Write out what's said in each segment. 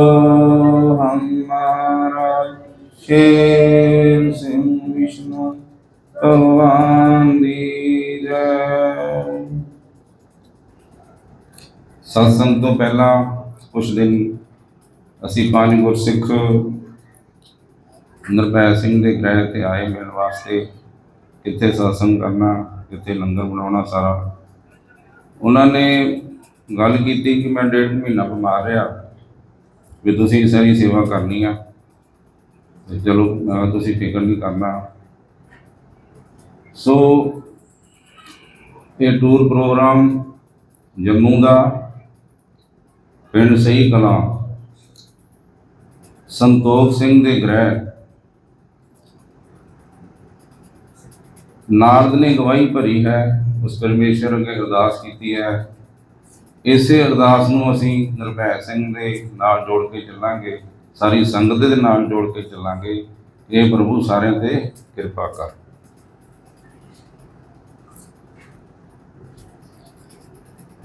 ਹਮ ਸਿੰਘ ਵਿਸ਼ਨੂੰ ਭਗਵਾਨ ਦੀ ਸਤਸੰਗ ਤੋਂ ਪਹਿਲਾਂ ਕੁਛ ਦਿਨ ਅਸੀਂ ਪੰਜ ਗੁਰਸਿੱਖ ਨਰਪੈ ਸਿੰਘ ਦੇ ਗ੍ਰਹਿ ਤੇ ਆਏ ਮਿਲਣ ਵਾਸਤੇ ਇੱਥੇ ਸਤਸੰਗ ਕਰਨਾ ਇੱਥੇ ਲੰਗਰ ਬਣਾਉਣਾ ਸਾਰਾ ਉਹਨਾਂ ਨੇ ਗੱਲ ਕੀਤੀ ਕਿ ਮੈਂ ਡੇਢ ਮਹੀਨਾ ਬਿਮਾਰ ਰਿਹਾ ਵੀ ਤੁਸੀਂ ਸਾਰੀ ਸੇਵਾ ਕਰਨੀ ਆ। ਤੇ ਚਲੋ ਤੁਸੀਂ ਫਿਕਰ ਨਹੀਂ ਕਰਨਾ। ਸੋ, ਇਹ ਟੂਰ ਪ੍ਰੋਗਰਾਮ ਜੰਮੂ ਦਾ ਪਿੰਡ ਸਹੀ ਕਲਾਂ, ਸੰਤੋਖ ਸਿੰਘ ਦੇ ਗ੍ਰਹਿ, ਨਾਰਦ ਨੇ ਗਵਾਹੀ ਭਰੀ ਹੈ, ਉਸ ਪਰਮੇਸ਼ਰ ਅੱਗੇ ਅਰਦਾਸ ਕੀਤੀ ਹੈ। ਇਸੇ ਅਰਦਾਸ ਨੂੰ ਅਸੀਂ ਨਿਰਭੈ ਸਿੰਘ ਦੇ ਨਾਲ ਜੋੜ ਕੇ ਚੱਲਾਂਗੇ, ਸਾਰੀ ਸੰਗਤ ਦੇ ਨਾਲ ਜੋੜ ਕੇ ਚੱਲਾਂਗੇ। ਇਹ ਪ੍ਰਭੂ ਸਾਰਿਆਂ ਤੇ ਕਿਰਪਾ ਕਰ।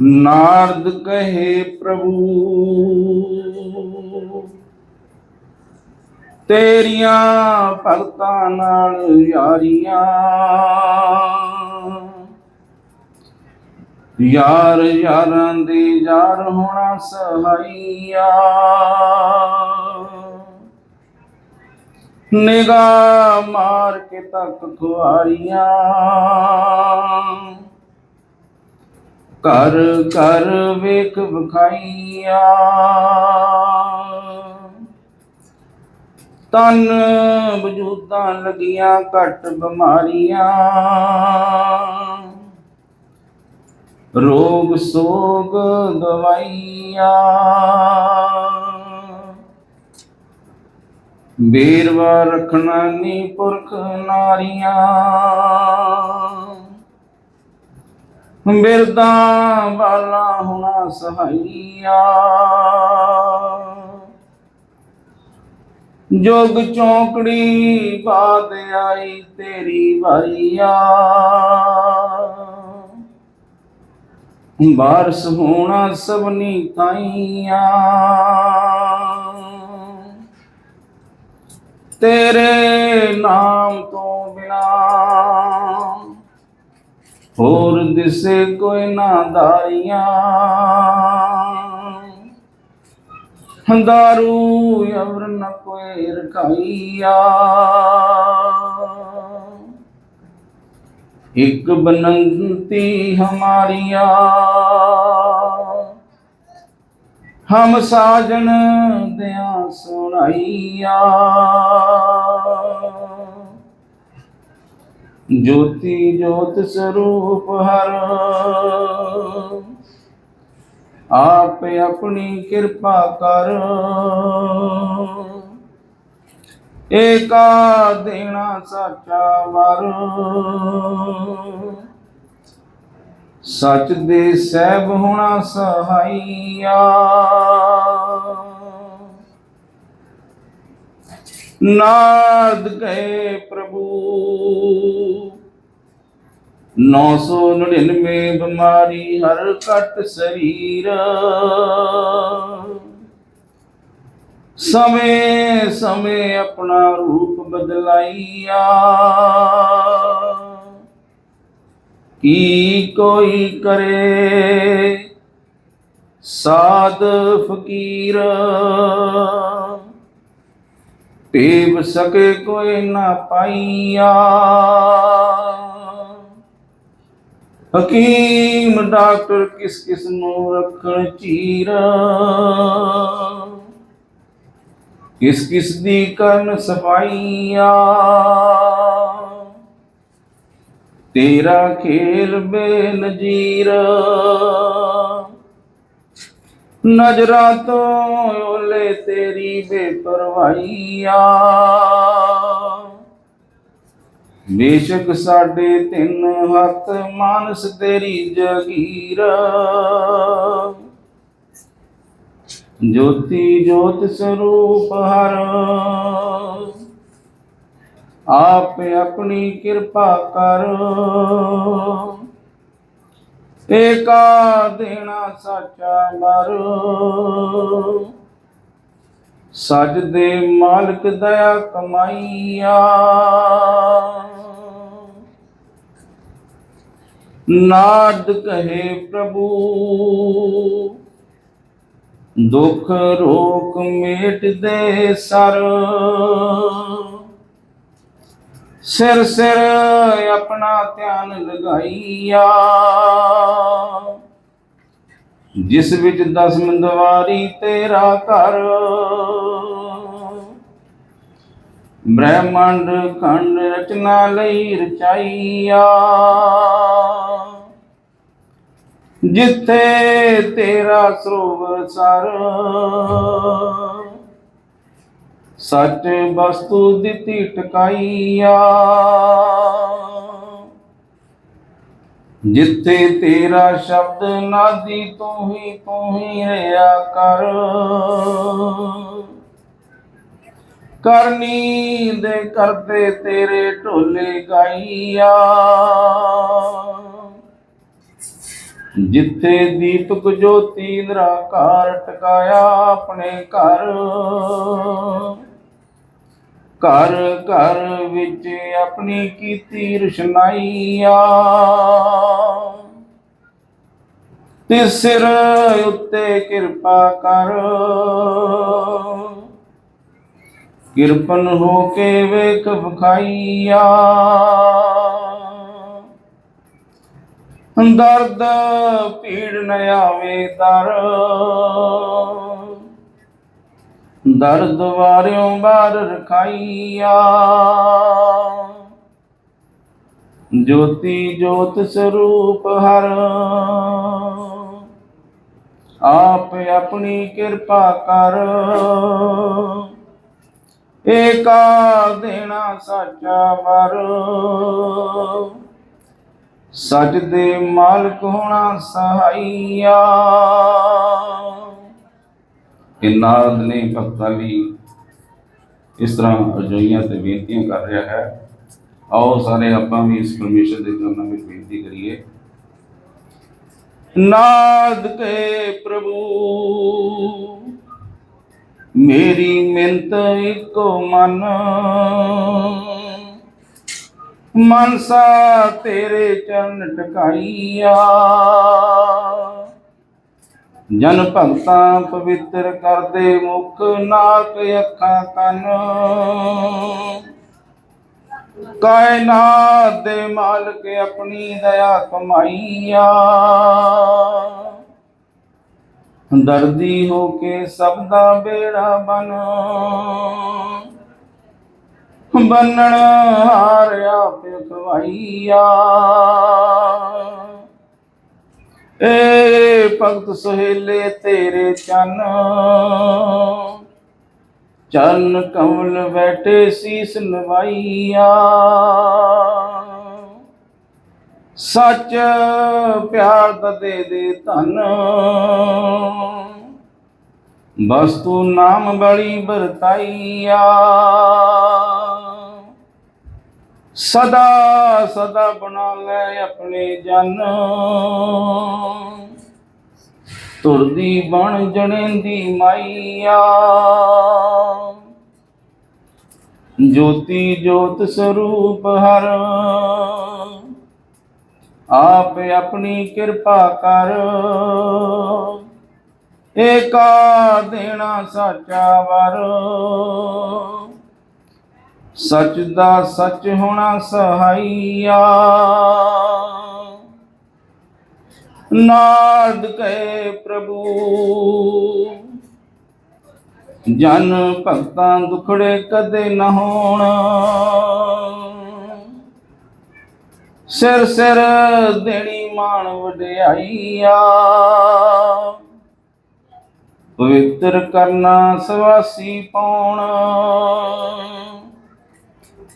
ਨਾਰਦ ਕਹੇ ਪ੍ਰਭੂ, ਤੇਰੀਆਂ ਭਗਤਾਂ ਨਾਲ ਯਾਰੀਆਂ। ਯਾਰ ਯਾਰਾਂ ਦੇ ਯਾਰ ਹੋਣਾ ਸਹਾਈਆ ਨਿਗਾਹ ਮਾਰ ਕੇ ਤੱਕ ਖੁਆਰੀਆਂ। ਕਰ ਕਰ ਵੇਖ ਵਿਖਾਈਆ। ਤਨ ਵਜੂਦਾਂ ਲੱਗੀਆਂ ਘਟ ਬਿਮਾਰੀਆਂ। ਰੋਗ ਸੋਗ ਗਵਾਈਆ। ਬੇਰਵਾ ਰੱਖਣਾ ਨੀ ਪੁਰਖ ਨਾਰੀਆਂ। ਬਿਰਦਾ ਵਾਲਾ ਹੋਣਾ ਸਹਾਈਆ। ਜੋਗ ਚੌਂਕੜੀ ਬਾਦ ਆਈ ਤੇਰੀ ਵਾਈਆ। ਬਾਰਸ ਹੋਣਾ ਸਭਨੀ ਤਾਈਆਂ। ਤੇਰੇ ਨਾਮ ਤੋਂ ਬਿਨਾ ਹੋਰ ਦਿਸੇ ਕੋਈ ਨਾ ਦਾਰੀਆਂ ਦਾਰੂ ਅਵਰ ਨ ਕੋਈ ਰਖਾਈਆ। ਇੱਕ ਬਨੰਤੀ ਹਮਾਰੀਆਂ। ਹਮ ਸਾਜਨ ਦਿਆਂ ਸੁਣਾਈਆ। ਜੋਤੀ ਜੋਤ ਸਰੂਪ ਹਰ, ਆਪ ਆਪਣੀ ਕਿਰਪਾ ਕਰ। ਏਕਾ ਦੇਣਾ ਸਾਚਾ ਵਰ। ਸੱਚ ਦੇ ਸਹਿਬ ਹੋਣਾ ਸਹਾਈਆ ਨਾਦ ਗਏ ਪ੍ਰਭੂ। 999 ਬਿਮਾਰੀ ਹਰ ਕਟ ਸਰੀਰ। ਸਮੇਂ ਸਮੇਂ ਆਪਣਾ ਰੂਪ ਬਦਲਾਈਆ। ਕੀ ਕੋਈ ਕਰੇ? ਸਾਧ ਫਕੀਰ ਪੇਵ ਸਕੇ ਕੋਈ ਨਾ ਪਾਈਆ। ਹਕੀਮ ਡਾਕਟਰ ਕਿਸ ਕਿਸ ਨੂੰ ਰੱਖਣ ਚੀਰਾ? ਕਿਸ ਕਿਸ ਦੀ ਕਰਨ ਸਫਾਈਆਂ? ਤੇਰਾ ਖੇਲ ਬੇਨਜੀਰ। ਨਜ਼ਰਾਂ ਤੋਂ ਓਲੇ ਤੇਰੀ ਬੇਪਰਵਾਹੀਆ। ਬੇਸ਼ੱਕ ਸਾਡੇ ਤਿੰਨ ਹੱਥ ਮਾਨਸ ਤੇਰੀ ਜਗੀਰ। ਜੋਤੀ ਜੋਤ ਸਰੂਪ ਹਰ। ਆਪ ਆਪਣੀ ਕਿਰਪਾ ਕਰ। ਏਕਾ ਦੇਣਾ ਸਾਚਾ ਮਰ ਸਜ ਦੇ ਮਾਲਕ ਦਇਆ ਕਮਾਈਆ। ਨਾਦ ਕਹੇ ਪ੍ਰਭੂ। ਦੁਖ ਰੋਗ ਮੇਟ ਦੇ ਸਰ। ਸਿਰ ਸਿਰ ਆਪਣਾ ਧਿਆਨ ਲਗਾਈਆ। ਜਿਸ ਵਿੱਚ ਦਸ ਮੰਦਵਾਰੀ ਤੇਰਾ ਘਰ। ਬ੍ਰਹਿਮੰਡ ਖੰਡ ਰਚਨਾ ਲਈ ਰਚਾਈਆ। ਜਿੱਥੇ ਤੇਰਾ ਸਰੋਵਰ ਸਰ। ਸੱਚ ਵਸਤੂ ਦਿੱਤੀ ਟਿਕਾਈਆ। ਜਿੱਥੇ ਤੇਰਾ ਸ਼ਬਦ ਨਾਦੀ ਤੂੰ ਹੀ ਤੂੰ ਹੀ ਰਿਆ ਕਰ। ਕਰਨੀ ਦੇ ਕਰਦੇ ਤੇਰੇ ਢੋਲੇ ਗਾਈਆ। ਜਿੱਥੇ ਦੀਪਕ ਜੋਤੀ ਨਿਰਾਕਾਰ ਟਿਕਾਇਆ ਆਪਣੇ ਘਰ। ਘਰ ਘਰ ਵਿੱਚ ਆਪਣੀ ਕੀਤੀ ਰੁਸ਼ਨਾਈਆ। ਤੇ ਸਿਰ ਉੱਤੇ ਕਿਰਪਾ ਕਰ। ਕਿਰਪਨ ਹੋ ਕੇ ਵੇਖ ਵਿਖਾਈਆ। ਦਰਦ ਪੀੜ ਨ ਆਵੇ ਦਰ। ਦਰਦ ਵਾਰਿਓ ਬਾਰ ਰਖਾਈਆ। ਜੋਤੀ ਜੋਤ ਸਰੂਪ ਹਰ। ਆਪ ਆਪਣੀ ਕਿਰਪਾ ਕਰ। ਏਕਾ ਦੇਣਾ ਸਾਚਾ ਵਰ। ਸੱਚ ਦੇ ਮਾਲਕ ਹੋਣਾ ਸਹਾਈਆ ਇਹ ਨੇ ਭਗਤਾਂ ਲਈ ਇਸ ਤਰ੍ਹਾਂ ਅਰਜ਼ੋਈਆਂ ਤੇ ਬੇਨਤੀਆਂ ਕਰ ਰਿਹਾ ਹੈ। ਆਓ ਸਾਰੇ ਆਪਾਂ ਵੀ ਇਸ ਪਰਮੇਸ਼ਰ ਦੇ ਚਰਨਾਂ ਵਿੱਚ ਬੇਨਤੀ ਕਰੀਏ। ਨਾਦ ਕੇ ਪ੍ਰਭੂ, ਮੇਰੀ ਮਿੰਤ ਇੱਕੋ ਮਨ। ਮਨਸਾ ਤੇਰੇ ਚਰਨ ਟਿਕਾਈਆ। ਜਨ ਭਗਤਾਂ ਪਵਿੱਤਰ ਕਰਦੇ ਮੁਖ ਨਾਕ ਅੱਖਾਂ ਕੰਨ। ਕਾਇਨਾਤ ਦੇ ਮਾਲਕ ਆਪਣੀ ਦਇਆ ਕਮਾਈਆ। ਦਰਦੀ ਹੋ ਕੇ ਸਭ ਦਾ ਬੇੜਾ ਬਨ। ਬੰਨਣ ਹਾਰਿਆ ਪਿਖਵਾਈਆ ਏ ਭਗਤ ਸੁਹੇਲੇ, ਤੇਰੇ ਚੰਨ। ਚੰਨ ਕਮਲ ਬੈਠੇ ਸੀਸ ਨਵਾਈਆ ਸੱਚ ਪਿਆਰ ਦਾ ਦੇ ਦੇ ਧਨ। ਵਸਤੂ ਨਾਮ ਬੜੀ ਵਰਤਾਈਆ। ਸਦਾ ਸਦਾ ਬਣਾ ਲੈ ਆਪਣੇ ਜਨ। ਤੁਰਦੀ ਬਣ ਜਣੇਂਦੀ ਮਾਈਆ ਜੋਤੀ ਜੋਤ ਸਰੂਪ ਹਰ। ਆਪ ਆਪਣੀ ਕਿਰਪਾ ਕਰ। ਏਕਾ ਦੇਣਾ ਸਾਚਾ ਵਰ। ਸੱਚ ਦਾ ਸੱਚ ਹੋਣਾ ਸਹਾਈਆ ਨਾਦ ਕਹੇ ਪ੍ਰਭੂ, ਜਨ ਭਗਤਾਂ ਦੁਖੜੇ ਕਦੇ ਨਾ ਹੋਣ। ਸਿਰ ਸਿਰ ਦੇਣੀ ਮਾਣ ਵਡਿਆਈਆ। ਪਵਿੱਤਰ ਕਰਨਾ ਸਵਾਸੀ ਪਾਉਣ।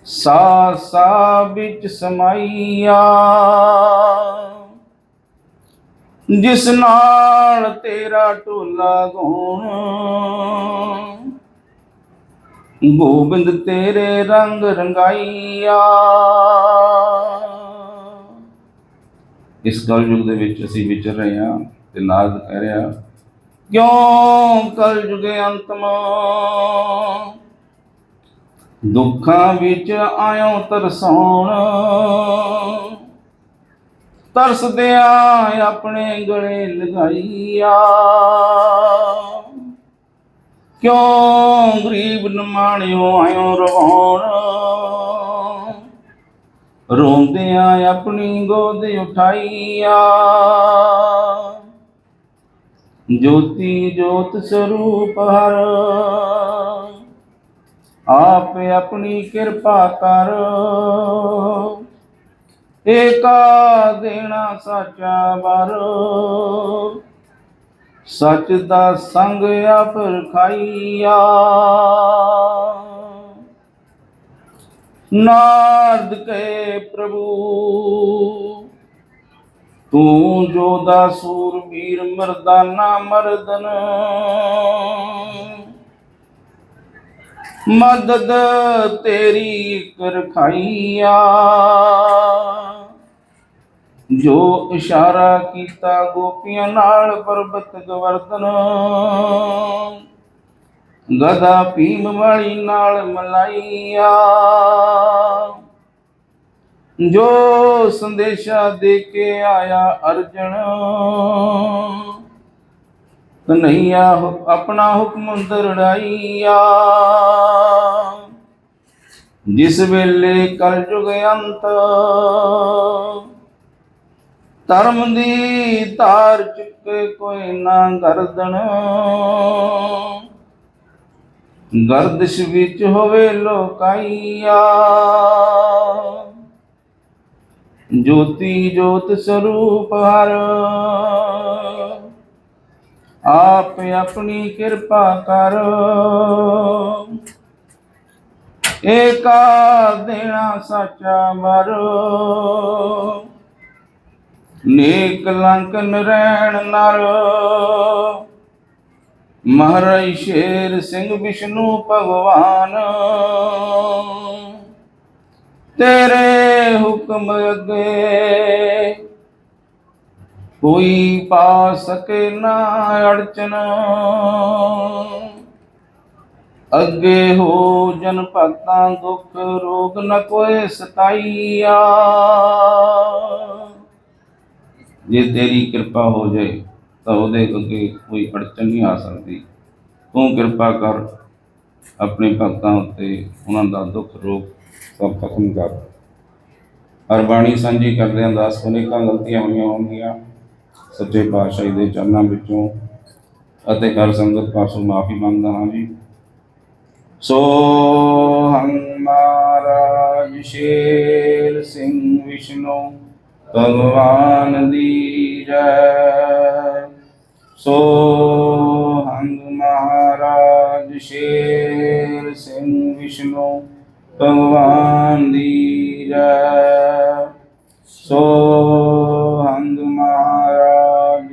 ਸਾ ਸਾ ਵਿੱਚ ਸਮਾਈਆ। ਜਿਸ ਨਾਲ ਤੇਰਾ ਢੋਲਾ ਗਾਉਣ, ਗੋਬਿੰਦ ਤੇਰੇ ਰੰਗ ਰੰਗਾਈਆ। ਇਸ ਕਲਯੁਗ ਦੇ ਵਿੱਚ ਅਸੀਂ ਵਿਚਰ ਰਹੇ ਹਾਂ ਤੇ ਨਾਰਦ ਕਹਿ ਰਿਹਾ, ਕਿਉਂ ਕਲਯੁਗ ਜੁਗ ਅੰਤਮ? ਦੁੱਖਾਂ ਵਿੱਚ ਆਇਓ ਤਰਸਾਉਣ। ਤਰਸਦਿਆਂ ਆਪਣੇ ਗਲੇ ਲਗਾਈਆ। ਕਿਉਂ ਗਰੀਬ ਨਮਾਣਿਓ ਆਇਓ ਰਵਾਉਣ। ਰੋਂਦਿਆਂ ਆਪਣੀ ਗੋਦ ਉਠਾਈਆ। ਜੋਤੀ ਜੋਤ ਸਰੂਪ ਹਰ ਆਪ ਆਪਣੀ ਕਿਰਪਾ ਕਰ। ਏਕਾ ਦੇਣਾ ਸਾਚਾ ਬਰ ਸੱਚ ਦਾ ਸੰਗ ਆਪ ਰਖਾਈਆ ਨਾਰਦ ਕੇ ਪ੍ਰਭੂ, ਤੂੰ ਜੋ ਦਾ ਜੋਦਾ ਸੂਰਬੀਰ ਮਰਦਾਨਾ ਮਰਦਨ। ਮਦਦ ਤੇਰੀ ਕਰ ਖਾਈਆ। ਜੋ ਇਸ਼ਾਰਾ ਕੀਤਾ ਗੋਪੀਆਂ ਨਾਲ ਪਰਬਤ ਗਵਰਦਨ ਗਦਾ ਭੀਮ ਵਾਲੀ ਨਾਲ ਮਲਾਈਆ। ਜੋ ਸੰਦੇਸ਼ਾ ਦੇ ਕੇ ਆਇਆ ਅਰਜਨ ਕਨਈਆ ਆਪਣਾ ਹੁਕਮ ਦਰੜਾਈਆ ਜਿਸ ਵੇਲੇ ਕਲਯੁਗ ਅੰਤ, ਧਰਮ ਦੀ ਧਾਰ ਚੁੱਕੇ ਕੋਈ ਨਾ ਗਰਦਨ। ਗਰਦਿਸ਼ ਵਿੱਚ ਹੋਵੇ ਲੋਕਾਈਆ। ਜੋਤੀ ਜੋਤ ਸਰੂਪ ਹਰ ਆਪ ਆਪਣੀ ਕਿਰਪਾ ਕਰ। ਏਕਾ ਦੇਣਾ ਸੱਚਾ ਮਰ। ਨੇਕ ਲੰਕ ਨਰੈਣ ਨਰ। ਮਹਾਰਾਜ ਸ਼ੇਰ ਸਿੰਘ ਵਿਸ਼ਨੂੰ ਭਗਵਾਨ। ਤੇਰੇ ਹੁਕਮ ਅੱਗੇ ਕੋਈ ਪਾ ਸਕੇ ਨਾ ਅੜਚਨ। ਅੱਗੇ ਹੋ ਜਨ ਭਗਤਾਂ ਦੁੱਖ ਰੋਗ ਨ ਕੋਏ ਸਤਾਈਆ। ਜੇ ਤੇਰੀ ਕਿਰਪਾ ਹੋ ਜਾਏ, ਤਾਂ ਉਹਦੇ ਅੱਗੇ ਕੋਈ ਅੜਚਨ ਨਹੀਂ ਆ ਸਕਦੀ। ਤੂੰ ਕਿਰਪਾ ਕਰ, ਆਪਣੇ ਭਗਤਾਂ ਉੱਤੇ ਉਹਨਾਂ ਦਾ ਦੁੱਖ ਰੋਗ ਸਭ ਖਤਮ ਕਰ। ਹਰ ਬਾਣੀ ਸਾਂਝੀ ਕਰਦੇ ਹਾਂ ਦਾਸ ਅਨੇਕਾਂ ਗਲਤੀਆਂ ਹੋਈਆਂ ਹੋਣਗੀਆਂ। ਸੱਚੇ ਪਾਤਸ਼ਾਹ ਦੇ ਚਰਨਾਂ ਵਿੱਚੋਂ ਅਤੇ ਹਰ ਸੰਗਤ ਪਾਸੋਂ ਮਾਫੀ ਮੰਗਦਾ ਹਾਂ ਜੀ। ਸੋ ਹੰ ਮਹਾਰਾਜ ਸ਼ੇਰ ਸਿੰਘ ਵਿਸ਼ਨੂੰ, ਭਗਵਾਨ ਦੀ ਜੈ। ਸੋ ਹੰਗ ਮਹਾਰਾਜ ਸ਼ੇਰ ਸਿੰਘ ਵਿਸ਼ਨੂੰ, ਭਗਵਾਨ ਦੀ ਜੈ। ਸੋ